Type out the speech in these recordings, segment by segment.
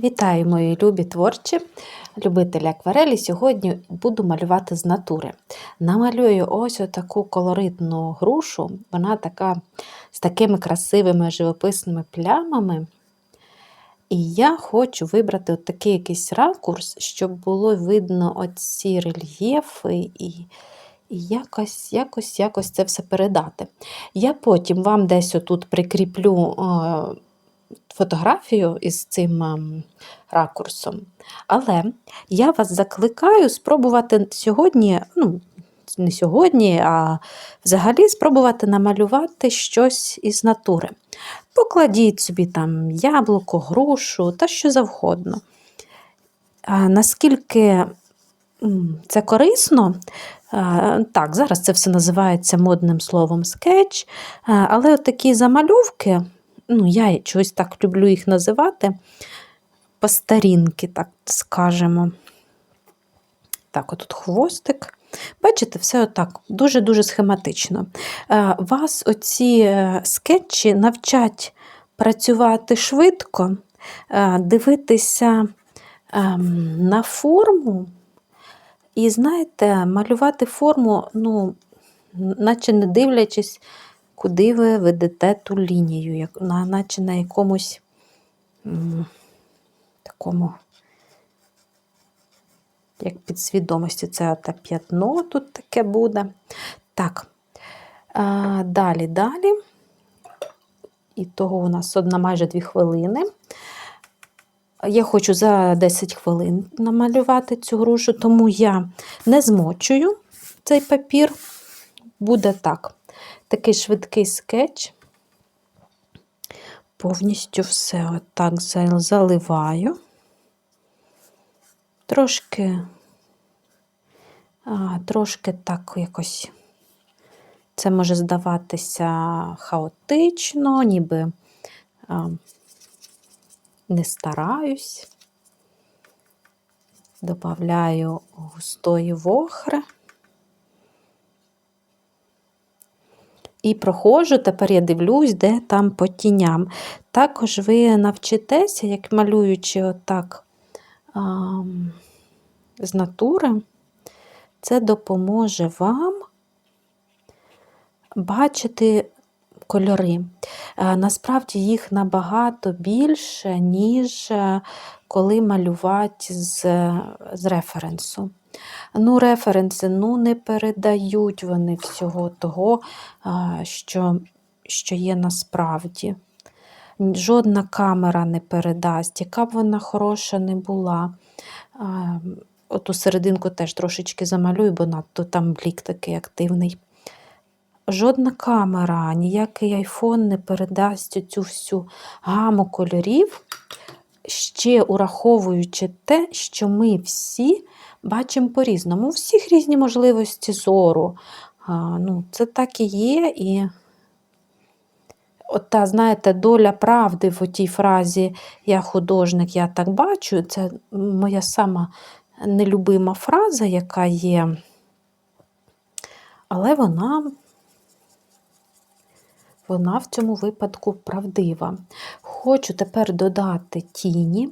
Вітаю, мої любі творчі, любителі акварелі. Сьогодні буду малювати з натури. Намалюю ось таку колоритну грушу. Вона така з такими красивими живописними плямами. І я хочу вибрати от такий якийсь ракурс, щоб було видно оці рельєфи і, і якось, якось, якось це все передати. Я потім вам десь отут прикріплю. Фотографію із цим ем, ракурсом. Але я вас закликаю спробувати сьогодні, ну, не сьогодні, а взагалі спробувати намалювати щось із натури. Покладіть собі там яблуко, грушу та що завгодно. А наскільки це корисно, так, зараз це все називається модним словом скетч, але от такі замальовки ну, я чогось так люблю їх називати, по старінки, так скажемо. Так, отут хвостик. Бачите, все отак, дуже-дуже схематично. Е, Вас оці е, скетчі навчать працювати швидко, е, дивитися ем, на форму. І, знаєте, малювати форму, ну, наче не дивлячись куди ви ведете ту лінію, як, на, наче на якомусь м, такому, як підсвідомості, це оте п'ятно тут таке буде. Так, а, далі, далі. І того у нас одна майже 2 хвилини. Я хочу за 10 хвилин намалювати цю грушу, тому я не змочую цей папір. Буде так такий швидкий скетч. Повністю все отак заливаю. Трошки, а, трошки так якось це може здаватися хаотично, ніби а, не стараюсь. Добавляю густої вохри. І проходжу, тепер я дивлюсь, де там по тіням. Також ви навчитеся, як малюючи отак а, з натури, це допоможе вам бачити кольори. А, насправді їх набагато більше, ніж е, коли малювати з, з референсу. Ну, референси ну, не передають вони всього того, що, що є насправді. Жодна камера не передасть, яка б вона хороша не була. Оту серединку теж трошечки замалюю, бо надто там блік такий активний. Жодна камера, ніякий айфон не передасть цю всю гаму кольорів, ще ураховуючи те, що ми всі бачимо по-різному. У всіх різні можливості зору. А, ну, Це так і є. І от та, знаєте, доля правди в тій фразі Я художник, я так бачу, це моя сама нелюбима фраза, яка є. Але вона вона в цьому випадку правдива. Хочу тепер додати тіні.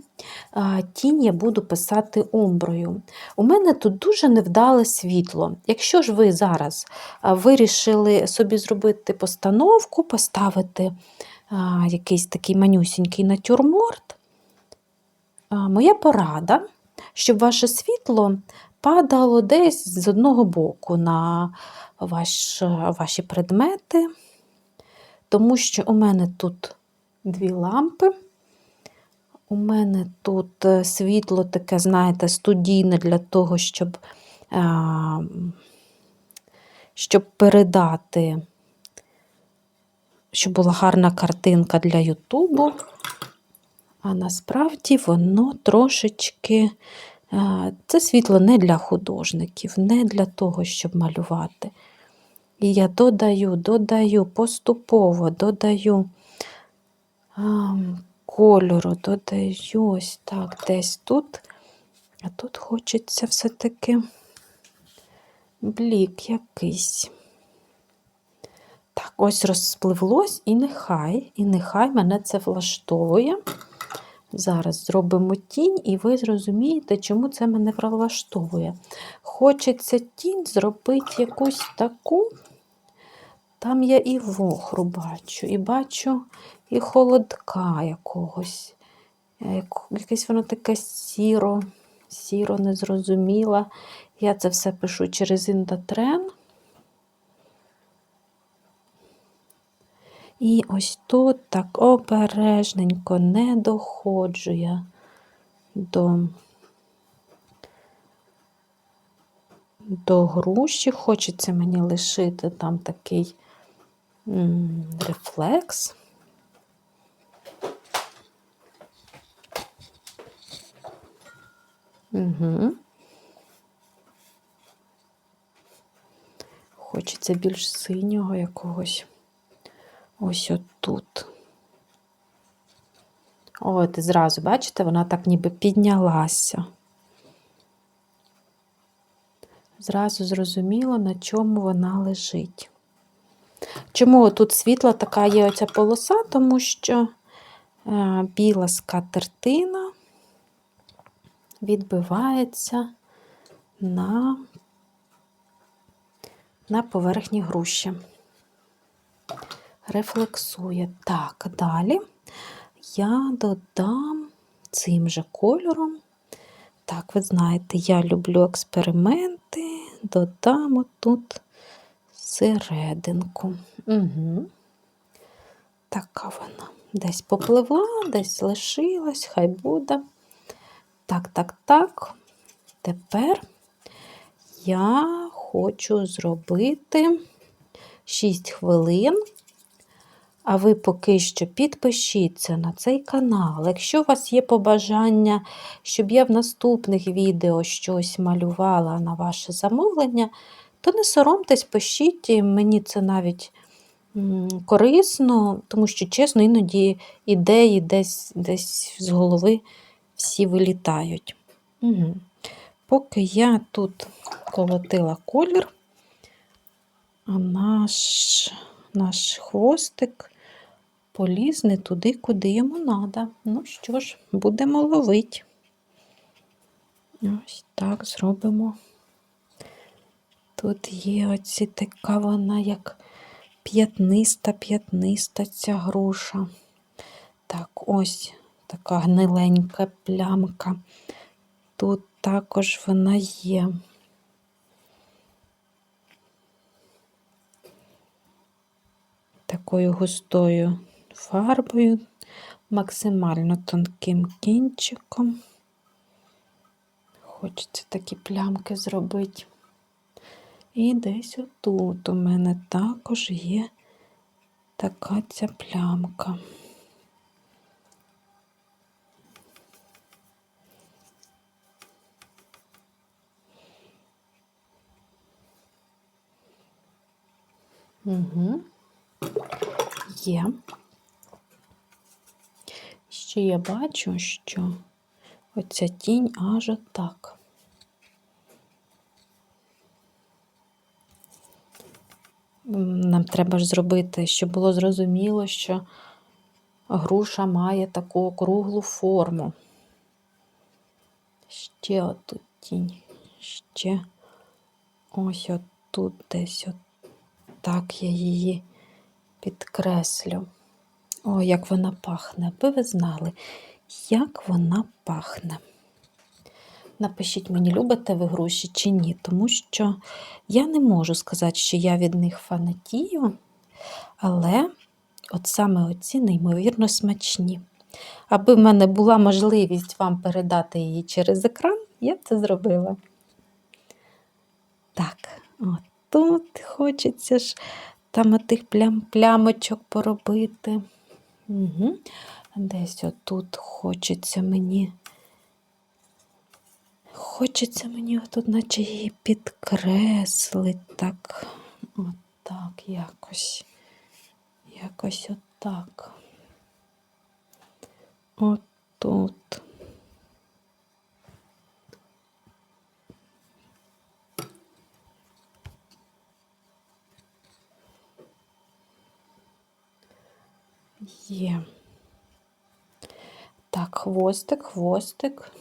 Тінь я буду писати умброю. У мене тут дуже невдале світло. Якщо ж ви зараз вирішили собі зробити постановку, поставити якийсь такий манюсінький натюрморт, моя порада, щоб ваше світло падало десь з одного боку на ваш, ваші предмети тому що у мене тут дві лампи. У мене тут е, світло таке, знаєте, студійне для того, щоб щоб передати, щоб була гарна картинка для Ютубу. А насправді воно трошечки, це світло не для художників, не для того, щоб малювати. І я додаю, додаю, поступово додаю а, кольору, додаю ось так, десь тут. А тут хочеться все-таки блік якийсь. Так, ось розпливлось, і нехай, і нехай мене це влаштовує. Зараз зробимо тінь, і ви зрозумієте, чому це мене влаштовує. Хочеться тінь зробити якусь таку. Там я і вохру бачу, і бачу і холодка якогось. Якесь воно таке сіро, сіро незрозуміла. Я це все пишу через індотрен. І ось тут так обережненько не доходжу я до до груші. Хочеться мені лишити там такий рефлекс. Угу. Хочеться більш синього якогось. Ось отут. От, і зразу, бачите, вона так ніби піднялася. Зразу зрозуміло, на чому вона лежить. Чому тут світла така є оця полоса? Тому що е, біла скатертина відбивається на, на поверхні груші рефлексує. Так, далі я додам цим же кольором. Так, ви знаєте, я люблю експерименти, додам отут серединку. Угу. Така вона. Десь попливла, десь лишилась, хай буде. Так, так, так. Тепер я хочу зробити 6 хвилин а ви поки що підпишіться на цей канал. Якщо у вас є побажання, щоб я в наступних відео щось малювала на ваше замовлення, то не соромтесь, пишіть, мені це навіть корисно, тому що, чесно, іноді ідеї десь десь з голови всі вилітають. Угу. Поки я тут колотила колір, а наш, наш хвостик поліз не туди, куди йому треба. Ну що ж, будемо ловити. Ось так зробимо. Тут є оці така вона, як п'ятниста, п'ятниста ця груша. Так, ось така гниленька плямка. Тут також вона є. Такою густою фарбою, максимально тонким кінчиком. Хочеться такі плямки зробити. І десь отут у мене також є така ця плямка. Угу. Є. Ще я бачу, що оця тінь аж отак. Нам треба ж зробити, щоб було зрозуміло, що груша має таку округлу форму. Ще отут тінь, ще ось отут десь отак я її підкреслю. О, як вона пахне, аби ви знали, як вона пахне. Напишіть мені, любите ви груші чи ні, тому що я не можу сказати, що я від них фанатію, але от саме оці неймовірно смачні. Аби в мене була можливість вам передати її через екран, я це зробила. Так, от тут хочеться ж там отих плям плямочок поробити. Угу. Десь отут хочеться мені. Хочеться мені отут, наче її підкреслити так. Отак якось. Якось отак. Отут. Є. Так, хвостик, хвостик.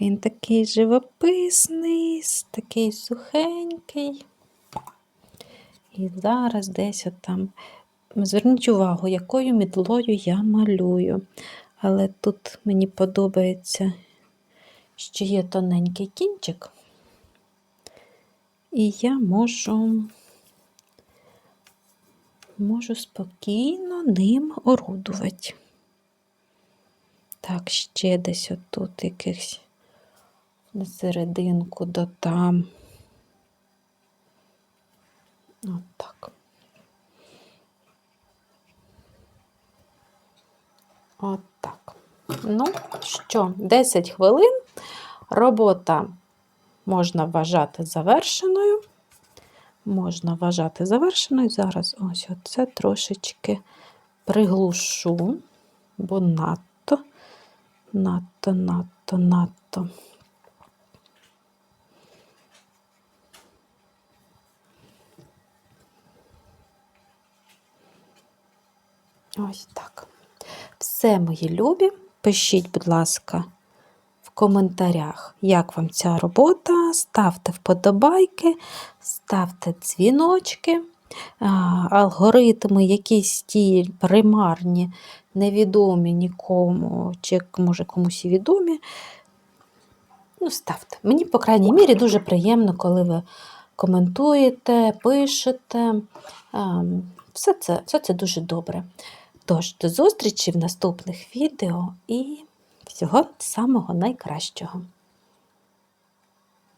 Він такий живописний, такий сухенький. І зараз десь отам. Зверніть увагу, якою мітлою я малюю. Але тут мені подобається, що є тоненький кінчик. І я можу, можу спокійно ним орудувати. Так, ще десь отут якихось на серединку додам. От так. От так. Ну що, 10 хвилин. Робота можна вважати завершеною. Можна вважати завершеною. Зараз ось оце трошечки приглушу, бо надто, надто, надто, надто. Ось так. Все, мої любі. Пишіть, будь ласка, в коментарях, як вам ця робота. Ставте вподобайки, ставте дзвіночки, алгоритми, якісь ті примарні, невідомі нікому, чи може комусь і відомі. Ну, ставте. Мені, по крайній мірі, дуже приємно, коли ви коментуєте, пишете. Все це, все це дуже добре. Тож, до зустрічі в наступних відео і всього самого найкращого.